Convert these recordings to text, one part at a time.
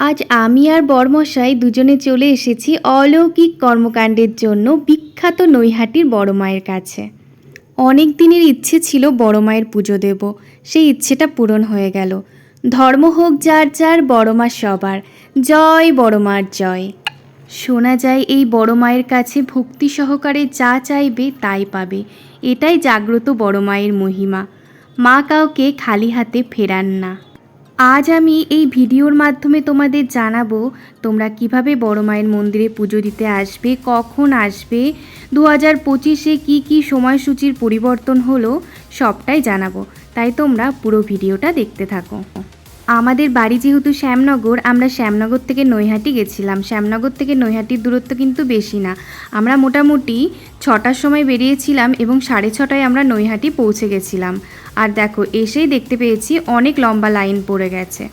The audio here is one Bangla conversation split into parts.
আজ আমি আর বরমশাই দুজনে চলে এসেছি অলৌকিক কর্মকাণ্ডের জন্য বিখ্যাত নৈহাটির বড় মায়ের কাছে। অনেক দিনের ইচ্ছে ছিল বড় মায়ের পুজো দেব, সেই ইচ্ছেটা পূরণ হয়ে গেল। ধর্ম হোক যার যার, বড় মা সবার। জয় বড় মার জয়। শোনা যায় এই বড় মায়ের কাছে ভক্তি সহকারে যা চাইবে তাই পাবে। এটাই জাগ্রত বড় মায়ের মহিমা। মা কাউকে খালি হাতে ফেরান না। আজ আমি এই ভিডিওর মাধ্যমে তোমাদের জানাব তোমরা কীভাবে বড় মায়ের মন্দিরে পুজো দিতে আসবে, কখন আসবে দু হাজার পঁচিশে কী কী সময়সূচির পরিবর্তন হলো সবটাই জানাব। তাই তোমরা পুরো ভিডিওটা দেখতে থাকো। আমাদের বাড়ি যেহেতু শ্যামনগর, আমরা শ্যামনগর থেকে নৈহাটি গেছিলাম। শ্যামনগর থেকে নৈহাটির দূরত্ব কিন্তু বেশি না। আমরা মোটামুটি ছটার সময় বেরিয়েছিলাম এবং সাড়ে ছটায় আমরা নৈহাটি পৌঁছে গেছিলাম। আর দেখো, এসেই দেখতে পেয়েছি অনেক লম্বা লাইন পড়ে গেছে।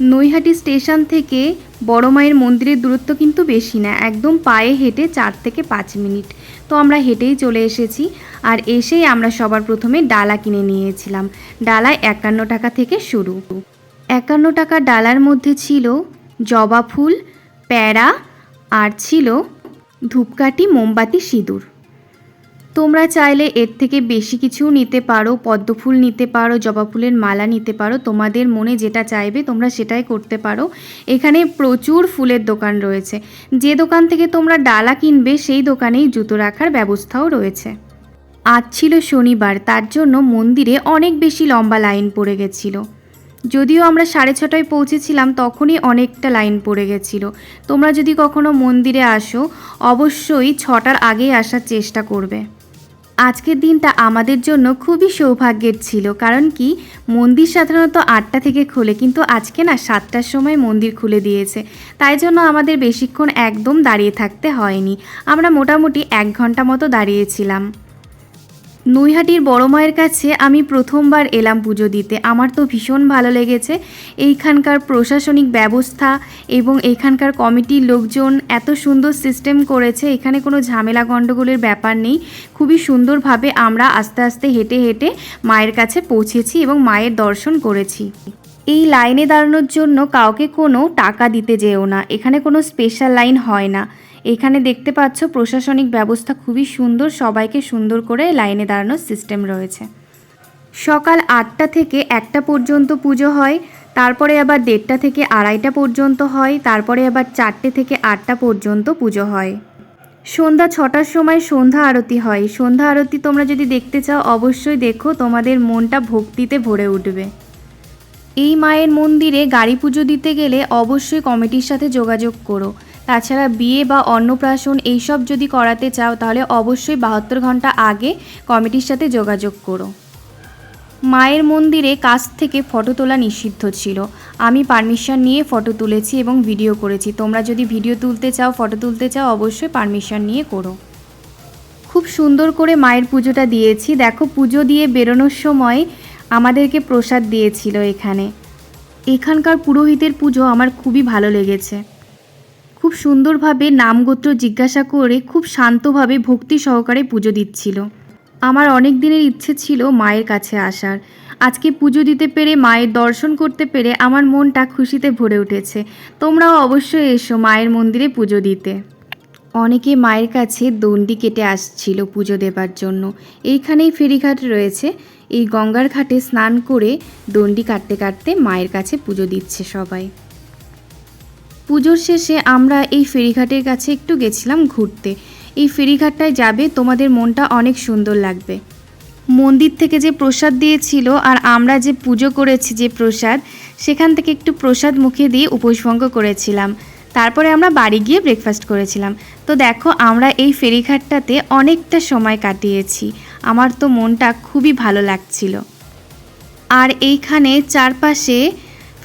নৈহাটি স্টেশন থেকে বড় মায়ের মন্দিরের দূরত্ব কিন্তু বেশি না, একদম পায়ে হেঁটে চার থেকে পাঁচ মিনিট। তো আমরা হেঁটেই চলে এসেছি আর এসেই আমরা সবার প্রথমে ডালা কিনে নিয়েছিলাম। ডালায় একান্ন টাকা থেকে শুরু। একান্ন টাকা ডালার মধ্যে ছিল জবা ফুল প্যারা আর ছিল ধূপকাঠি, মোমবাতি, সিঁদুর। তোমরা চাইলে এর থেকে বেশি কিছু নিতে পারো পদ্ম ফুল নিতে পারো, জবা ফুলের মালা নিতে পারো, তোমাদের মনে যেটা চাইবে তোমরা সেটাই করতে পারো। এখানে প্রচুর ফুলের দোকান রয়েছে। যে দোকান থেকে তোমরা ডালা কিনবে, সেই দোকানেই জুতো রাখার ব্যবস্থাও রয়েছে। আজ ছিল শনিবার, তার জন্য মন্দিরে অনেক বেশি লম্বা লাইন পড়ে গেছিল। যদিও আমরা সাড়ে ছটায় পৌঁছেছিলাম, তখনই অনেকটা লাইন পড়ে গেছিল। তোমরা যদি কখনো মন্দিরে আসো, অবশ্যই ছটার আগেই আসার চেষ্টা করবে। আজকের দিনটা আমাদের জন্য খুবই সৌভাগ্যের ছিল, কারণ কি? মন্দির সাধারণত আটটা থেকে খোলে, কিন্তু আজকে না সাতটার সময় মন্দির খুলে দিয়েছে। তাই জন্য আমাদের বেশিক্ষণ একদম দাঁড়িয়ে থাকতে হয়নি। আমরা মোটামুটি এক ঘণ্টা মতো দাঁড়িয়েছিলাম। নৈহাটির বড় মায়ের কাছে আমি প্রথমবার এলাম পুজো দিতে। আমার তো ভীষণ ভালো লেগেছে। এইখানকার প্রশাসনিক ব্যবস্থা এবং এখানকার কমিটির লোকজন এত সুন্দর সিস্টেম করেছে। এখানে কোনো ঝামেলা গণ্ডগোলের ব্যাপার নেই। খুবই সুন্দরভাবে আমরা আস্তে আস্তে হেঁটে হেঁটে মায়ের কাছে পৌঁছেছি এবং মায়ের দর্শন করেছি। এই লাইনে দাঁড়ানোর জন্য কাউকে কোনো টাকা দিতে যেও না। এখানে কোনো স্পেশাল লাইন হয় না। এখানে দেখতে পাচ্ছ প্রশাসনিক ব্যবস্থা খুবই সুন্দর, সবাইকে সুন্দর করে লাইনে দাঁড়ানোর সিস্টেম রয়েছে। সকাল আটটা থেকে একটা পর্যন্ত পুজো হয়, তারপরে আবার দেড়টা থেকে আড়াইটা পর্যন্ত হয়, তারপরে আবার চারটে থেকে আটটা পর্যন্ত পুজো হয়। সন্ধ্যা ছটার সময় সন্ধ্যা আরতি হয়। সন্ধ্যা আরতি তোমরা যদি দেখতে চাও, অবশ্যই দেখো, তোমাদের মনটা ভক্তিতে ভরে উঠবে। এই মায়ের মন্দিরে গাড়ি পুজো দিতে গেলে অবশ্যই কমিটির সাথে যোগাযোগ করো। তাছাড়া বিয়ে বা অন্নপ্রাশন এইসব যদি করাতে চাও, তাহলে অবশ্যই বাহাত্তর ঘণ্টা আগে কমিটির সাথে যোগাযোগ করো। মায়ের মন্দিরে কাছ থেকে ফটো তোলা নিষিদ্ধ ছিল। আমি পারমিশন নিয়ে ফটো তুলেছি এবং ভিডিও করেছি। তোমরা যদি ভিডিও তুলতে চাও, ফটো তুলতে চাও, অবশ্যই পারমিশন নিয়ে করো। খুব সুন্দর করে মায়ের পুজোটা দিয়েছি। দেখো, পুজো দিয়ে বেরোনোর সময় আমাদেরকে প্রসাদ দিয়েছিল এখানে। এখানকার পুরোহিতের পুজো আমার খুবই ভালো লেগেছে। খুব সুন্দরভাবে নামগোত্র জিজ্ঞাসা করে খুব শান্তভাবে ভক্তি সহকারে পুজো দিচ্ছিল। আমার অনেক দিনের ইচ্ছে ছিল মায়ের কাছে আসার। আজকে পুজো দিতে পেরে মায়ের দর্শন করতে পেরে আমার মনটা খুশিতে ভরে উঠেছে। তোমরাও অবশ্যই এসো মায়ের মন্দিরে পুজো দিতে। অনেকে মায়ের কাছে দণ্ডি কেটে আসছিল পুজো দেবার জন্য। এইখানেই ফেরিঘাট রয়েছে। এই গঙ্গার ঘাটে স্নান করে দণ্ডি কাটতে কাটতে মায়ের কাছে পুজো দিচ্ছে সবাই। পুজোর শেষে আমরা এই ফেরিঘাটের কাছে একটু গেছিলাম ঘুরতে। এই ফেরিঘাটটায় যাবে, তোমাদের মনটা অনেক সুন্দর লাগবে। মন্দির থেকে যে প্রসাদ দিয়েছিল আর আমরা যে পুজো করেছি যে প্রসাদ, সেখান থেকে একটু প্রসাদ মুখে দিয়ে উপসভঙ্গ করেছিলাম। তারপরে আমরা বাড়ি গিয়ে ব্রেকফাস্ট করেছিলাম। তো দেখো, আমরা এই ফেরিঘাটটাতে অনেকটা সময় কাটিয়েছি। আমার তো মনটা খুবই ভালো লাগছিল। আর এইখানে চারপাশে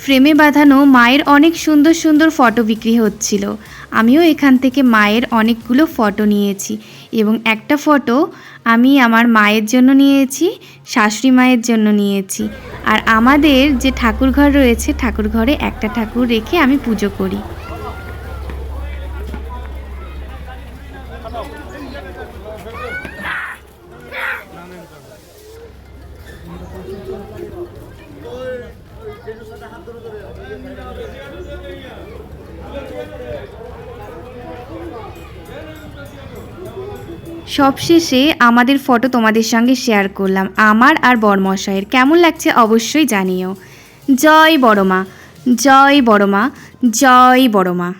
ফ্রেমে বাঁধানো মায়ের অনেক সুন্দর সুন্দর ফটো বিক্রি হচ্ছিল। আমিও এখান থেকে মায়ের অনেকগুলো ফটো নিয়েছি এবং একটা ফটো আমি আমার মায়ের জন্য নিয়েছি, শাশুড়ি মায়ের জন্য নিয়েছি। আর আমাদের যে ঠাকুরঘর রয়েছে, ঠাকুরঘরে একটা ঠাকুর রেখে আমি পুজো করি। সবশেষে আমাদের ফটো তোমাদের সঙ্গে শেয়ার করলাম আমার আর বরমশাইয়ের। কেমন লাগছে অবশ্যই জানিও। জয় বড়মা জয় বড়মা জয় বড়মা।